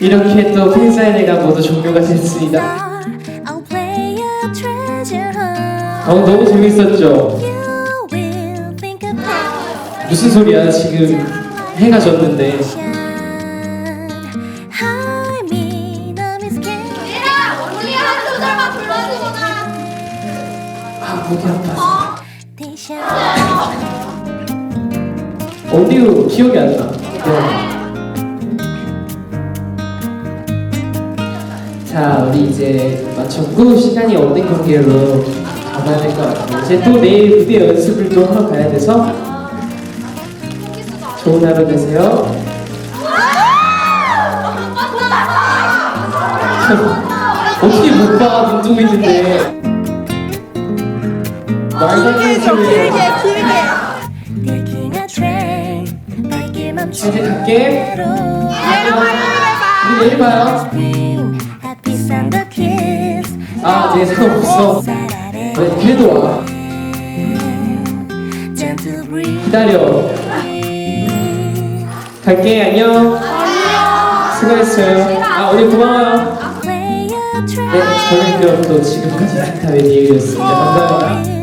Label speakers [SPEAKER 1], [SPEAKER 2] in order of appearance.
[SPEAKER 1] 이렇게 또 팬사인회가 모두 종료가 됐습니다. 어, 너무 재밌었죠? 무슨 소리야? 지금 해가 졌는데.
[SPEAKER 2] 얘들아 우리 한 소절만 불러주거나.
[SPEAKER 1] 아 목이 아파.
[SPEAKER 3] 대신
[SPEAKER 1] 어디로? 기억이 안 나. 자, 우리 이제 마쳤고 시간이 없는 관계로 가봐야 될 것 같아요. 이제 또 내일 무대 연습을 또 하러 가야 돼서 좋은 하루 되세요. 어떻게 못 봐? 눈 뜨고 있는데. 말도 안 되는 소리예요.
[SPEAKER 3] A train 밝게 멈춘
[SPEAKER 1] 이제 갈게. 우리 내일 봐요.
[SPEAKER 3] Santa kiss
[SPEAKER 1] 아, 내 상관없어.
[SPEAKER 3] 사라래
[SPEAKER 1] 왜 그래도 와.
[SPEAKER 3] gentle breeze
[SPEAKER 1] 기다려. 갈게, 안녕. 수고했어요. 아, 오늘 고마워요.
[SPEAKER 3] play a
[SPEAKER 1] 네, 저는 그럼 또 지금까지 스타의 얘기였습니다. 감사합니다.